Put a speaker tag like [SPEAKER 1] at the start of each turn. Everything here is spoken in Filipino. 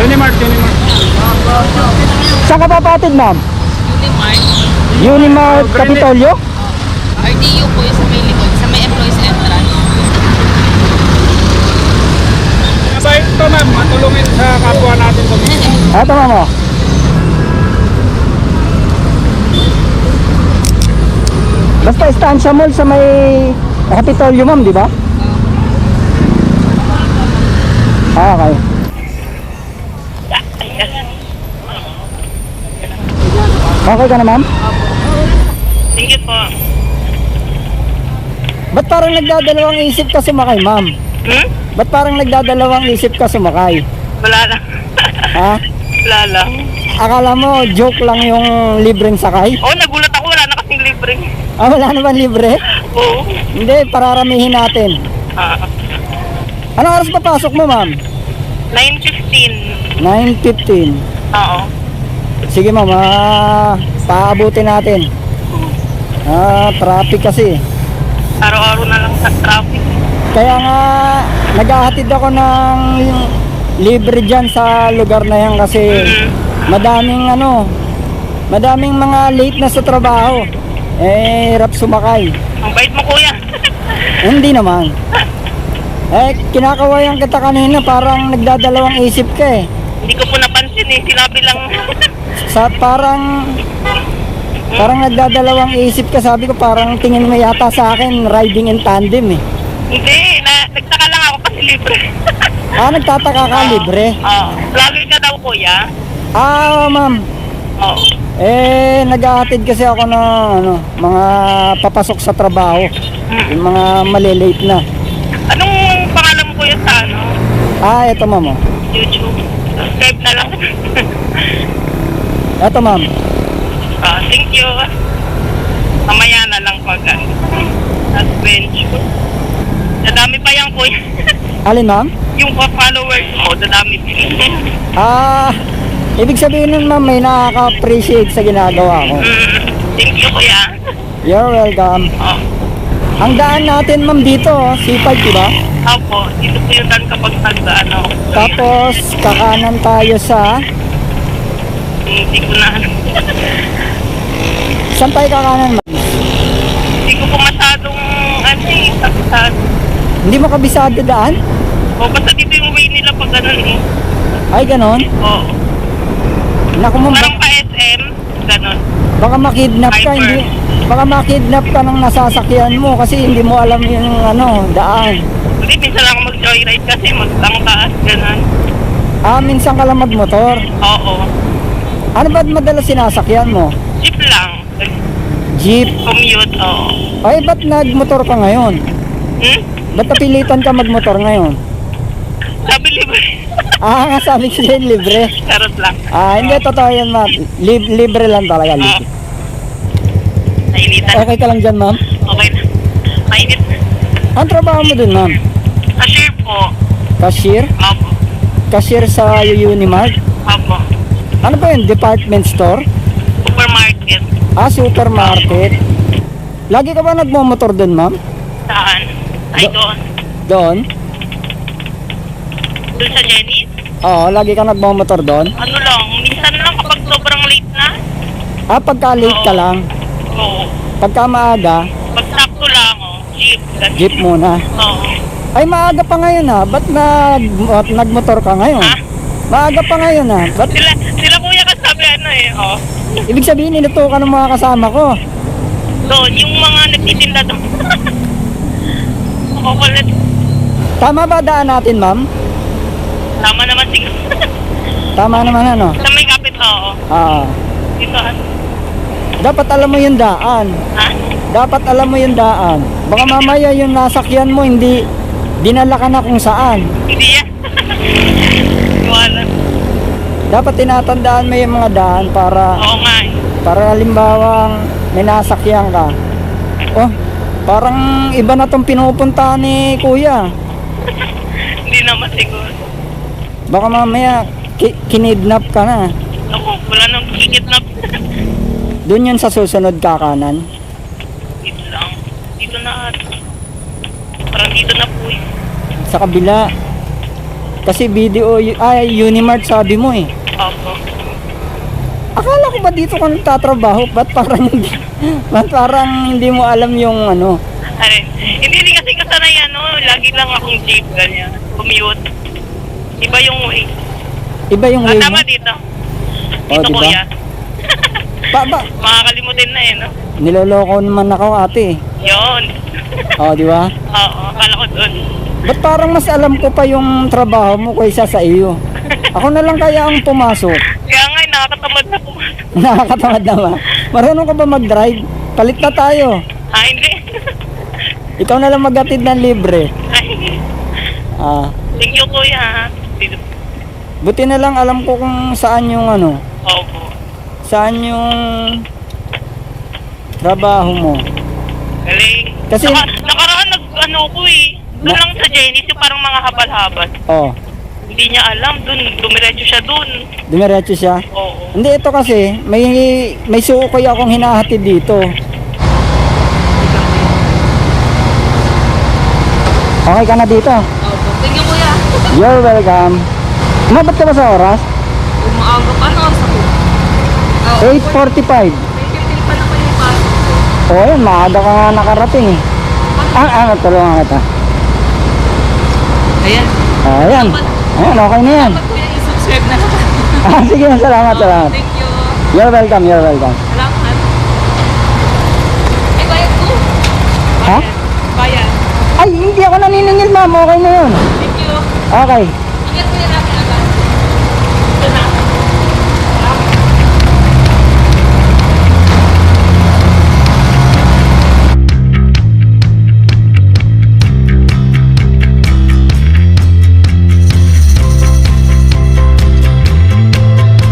[SPEAKER 1] Unimart, Unimart.
[SPEAKER 2] Saan ka papatid, ma'am?
[SPEAKER 3] Unimart.
[SPEAKER 2] Unimart Capitolio?
[SPEAKER 3] RDU po yung sa may likod, sa may employees entrance.
[SPEAKER 1] Aba ito ma'am, matulungin sa kapwa natin to.
[SPEAKER 2] Eto, ma'am, oh. Basta Estancia Mall sa may Capitolio, ma'am, di ba? Ah, okay. Okay ka na, ma'am?
[SPEAKER 3] Thank you po.
[SPEAKER 2] Ba't parang nagdadalawang isip ka sumakay, ma'am?
[SPEAKER 3] Hmm?
[SPEAKER 2] Ba't parang nagdadalawang isip ka sumakay?
[SPEAKER 3] Wala lang.
[SPEAKER 2] Ha?
[SPEAKER 3] Wala lang.
[SPEAKER 2] Akala mo, joke lang yung libreng sakay?
[SPEAKER 3] Oh, nagulat ako. Wala na kasing libre.
[SPEAKER 2] Ah, wala naman libre?
[SPEAKER 3] Oo.
[SPEAKER 2] Hindi, pararamihin natin.
[SPEAKER 3] Ah,
[SPEAKER 2] Anong oras papasok mo, ma'am?
[SPEAKER 3] 9.15.
[SPEAKER 2] 9.15. Sige, ma'am. Ah, paabutin natin. Ah, traffic kasi.
[SPEAKER 3] Araw-araw na lang sa traffic.
[SPEAKER 2] Kaya nga, naghahatid ako ng libre dyan sa lugar na yan kasi
[SPEAKER 3] Mhm.
[SPEAKER 2] madaming ano, madaming mga late na sa trabaho. Eh, hirap sumakay.
[SPEAKER 3] Ang bait mo, kuya.
[SPEAKER 2] Hindi naman. Eh, kinakawayan kita kanina, parang nagdadalawang isip ka eh.
[SPEAKER 3] Hindi ko po napansin eh. Sinabi lang.
[SPEAKER 2] Sa parang parang nagdadalawang isip ka, sabi ko parang tingin mo yata sa akin riding in tandem eh.
[SPEAKER 3] Hindi. Na, nagtaka lang ako kasi libre.
[SPEAKER 2] Ah, nagtataka ka libre.
[SPEAKER 3] Oo. Vlogger ka daw, kuya.
[SPEAKER 2] Ah, ma'am.
[SPEAKER 3] Oo.
[SPEAKER 2] Eh, naghahatid kasi ako ng ano, mga papasok sa trabaho. Yung mga malilate na.
[SPEAKER 3] Anong pangalan mo, kuya, sa ano?
[SPEAKER 2] Ah, eto ma'am. oh.
[SPEAKER 3] YouTube. Subscribe na lang.
[SPEAKER 2] Eto ma'am.
[SPEAKER 3] Ah, thank you. Mamaya na lang pag ano, adventure. Dadami pa yan, kuya.
[SPEAKER 2] Alin ma'am?
[SPEAKER 3] yung followers mo, dadami pa.
[SPEAKER 2] Ah, ibig sabihin nun ma'am, may nakaka-appreciate sa ginagawa ko.
[SPEAKER 3] Mm, thank you, kuya.
[SPEAKER 2] You're welcome.
[SPEAKER 3] Oh,
[SPEAKER 2] Ang daan natin ma'am dito, oh, C5 diba?
[SPEAKER 3] opo, dito po yung dan kapag nag, ano,
[SPEAKER 2] Tapos, kakanan tayo sa...
[SPEAKER 3] hindi ko na,
[SPEAKER 2] Saan tayo kakanan ma'am?
[SPEAKER 3] hindi ko po masyadong, ano eh, sabi
[SPEAKER 2] Hindi mo kabisado daan?
[SPEAKER 3] O, basta dito yung way nila pag ganun eh.
[SPEAKER 2] Ay, ganon?
[SPEAKER 3] Oo.
[SPEAKER 2] Naku ma'am,
[SPEAKER 3] Parang pa SM, ganun.
[SPEAKER 2] Baka makidnap ka, hindi... Baka makidnap ka ng nasasakyan mo kasi hindi mo alam yung ano, daan.
[SPEAKER 3] Hindi, minsan lang ako mag-joyride kasi magtangtaas, ganun.
[SPEAKER 2] Ah, minsan ka lang magmotor.
[SPEAKER 3] Oo.
[SPEAKER 2] Ano ba madalas sinasakyan mo?
[SPEAKER 3] Jeep lang.
[SPEAKER 2] Jeep.
[SPEAKER 3] Commute, oo.
[SPEAKER 2] Ay, ba't nagmotor ka ngayon?
[SPEAKER 3] Hmm?
[SPEAKER 2] Ba't napilitan ka magmotor ngayon?
[SPEAKER 3] Sabi libre.
[SPEAKER 2] Ah, nga sabi ko sa'yo, libre.
[SPEAKER 3] Charot lang.
[SPEAKER 2] Ah, hindi, totoo yan, ma'am. Lib- libre lang talaga,
[SPEAKER 3] Oo.
[SPEAKER 2] libre.
[SPEAKER 3] Nainitan.
[SPEAKER 2] Okay ka lang dyan, ma'am?
[SPEAKER 3] Okay na. Mainit.
[SPEAKER 2] Ang trabaho mo dun, ma'am?
[SPEAKER 3] Cashier po.
[SPEAKER 2] Cashier?
[SPEAKER 3] Opo.
[SPEAKER 2] Cashier sa Unimart?
[SPEAKER 3] Opo.
[SPEAKER 2] Ano ba yun? Department store?
[SPEAKER 3] Supermarket.
[SPEAKER 2] Ah, supermarket? Lagi ka ba nagmumotor dun, ma'am?
[SPEAKER 3] Saan? Ay,
[SPEAKER 2] Do-
[SPEAKER 3] doon.
[SPEAKER 2] Doon?
[SPEAKER 3] Doon sa Jenny?
[SPEAKER 2] Oo, lagi ka nagmumotor doon?
[SPEAKER 3] Ano lang, minsan lang kapag sobrang late na.
[SPEAKER 2] Ah, pagka late ka lang.
[SPEAKER 3] Oo.
[SPEAKER 2] Pagka maaga,
[SPEAKER 3] Pag sakto lang, oh. Jeep. ganun.
[SPEAKER 2] jeep muna.
[SPEAKER 3] Oo.
[SPEAKER 2] Ay, maaga pa ngayon ha. Ba't nag, ba't nagmotor ka ngayon?
[SPEAKER 3] Ha?
[SPEAKER 2] Maaga pa ngayon ha. Ba't,
[SPEAKER 3] Sila, sila kuya kasabi ano eh, oh.
[SPEAKER 2] ibig sabihin, inutukan ng mga kasama ko.
[SPEAKER 3] Doon, yung mga nagtitinda doon. Makukulit.
[SPEAKER 2] Tama ba daan natin, ma'am?
[SPEAKER 3] Tama naman siguro.
[SPEAKER 2] Tama naman ano?
[SPEAKER 3] sa may kapit, oo.
[SPEAKER 2] Ah,
[SPEAKER 3] Dito, ano?
[SPEAKER 2] dapat alam mo yung daan.
[SPEAKER 3] Ha?
[SPEAKER 2] Dapat alam mo yung daan. Baka mamaya yung nasakyan mo, hindi dinala ka na kung saan.
[SPEAKER 3] Hindi yan. Iwanan.
[SPEAKER 2] Dapat tinatandaan mo yung mga daan para
[SPEAKER 3] Oo nga eh.
[SPEAKER 2] para halimbawang may nasakyan ka. Oh, parang iba na tong pinupunta ni kuya.
[SPEAKER 3] Hindi naman siguro.
[SPEAKER 2] Baka mamaya ki- kinidnap ka na.
[SPEAKER 3] Ako, wala nang kikidnap.
[SPEAKER 2] Doon yun sa susunod kakanan.
[SPEAKER 3] dito lang. Dito na ata. Parang dito na po eh.
[SPEAKER 2] Sa kabila. Kasi video, ay, Unimart sabi mo eh.
[SPEAKER 3] Opo.
[SPEAKER 2] Akala ko ba dito ka nagtatrabaho? Ba't parang hindi, ba't parang hindi mo alam yung ano?
[SPEAKER 3] Ay, hindi, hindi kasi kasanay ano, lagi lang akong jeep, ganyan. Commute. Iba yung way.
[SPEAKER 2] Iba yung
[SPEAKER 3] Ah,
[SPEAKER 2] way mo.
[SPEAKER 3] tama dito.
[SPEAKER 2] Oh,
[SPEAKER 3] Dito,
[SPEAKER 2] diba?
[SPEAKER 3] kuya.
[SPEAKER 2] Ba, ba,
[SPEAKER 3] Makakalimutin na eh, no?
[SPEAKER 2] niloloko naman ako ate.
[SPEAKER 3] Yun.
[SPEAKER 2] Oh, di ba?
[SPEAKER 3] Oo, akala ko doon.
[SPEAKER 2] Ba't parang mas alam ko pa yung trabaho mo kaysa sa iyo? Ako na lang kaya ang pumasok.
[SPEAKER 3] Kaya nga, eh, nakakatamad na pumasok.
[SPEAKER 2] Nakakatamad naman. Marunong ka ba mag-drive? Palit na tayo.
[SPEAKER 3] Ah, hindi.
[SPEAKER 2] Ikaw na lang magatid ng libre.
[SPEAKER 3] Ay,
[SPEAKER 2] Ah,
[SPEAKER 3] thank you, kuya. Dito.
[SPEAKER 2] buti na lang alam ko kung saan yung ano,
[SPEAKER 3] Opo.
[SPEAKER 2] saan yung trabaho mo.
[SPEAKER 3] Galing.
[SPEAKER 2] Kasi-
[SPEAKER 3] Naka, nakaraan nag, ano ko eh. Doon lang sa Jenny's, yung parang mga habal-habal.
[SPEAKER 2] Oh,
[SPEAKER 3] Hindi niya alam, doon, dumiretso siya doon.
[SPEAKER 2] dumiretso siya.
[SPEAKER 3] Oo.
[SPEAKER 2] Hindi, ito kasi, may, may sukoy akong hinahatid dito. Okay ka na dito?
[SPEAKER 4] Opo. Thank you, kuya.
[SPEAKER 2] You're welcome. Umabot ka ba sa oras?
[SPEAKER 4] Umaaga pa na sa ko.
[SPEAKER 2] 8.45.
[SPEAKER 4] May kitil pa naman yung pasok ko.
[SPEAKER 2] Oo, yun, maaga ka nga nakarating eh. Ah, ah, tulungan kita.
[SPEAKER 4] Ayan.
[SPEAKER 2] Ah, ayan. Ayan, okay na yan.
[SPEAKER 4] Dapat kuya i-subscribe na lang.
[SPEAKER 2] Ah, sige, salamat, salamat.
[SPEAKER 4] Thank you.
[SPEAKER 2] You're welcome, you're welcome.
[SPEAKER 4] Salamat. Ay, bayad ko.
[SPEAKER 2] Ha?
[SPEAKER 4] Bayad.
[SPEAKER 2] Ay, hindi ako naniningil, ma'am. Okay na yun. Okay.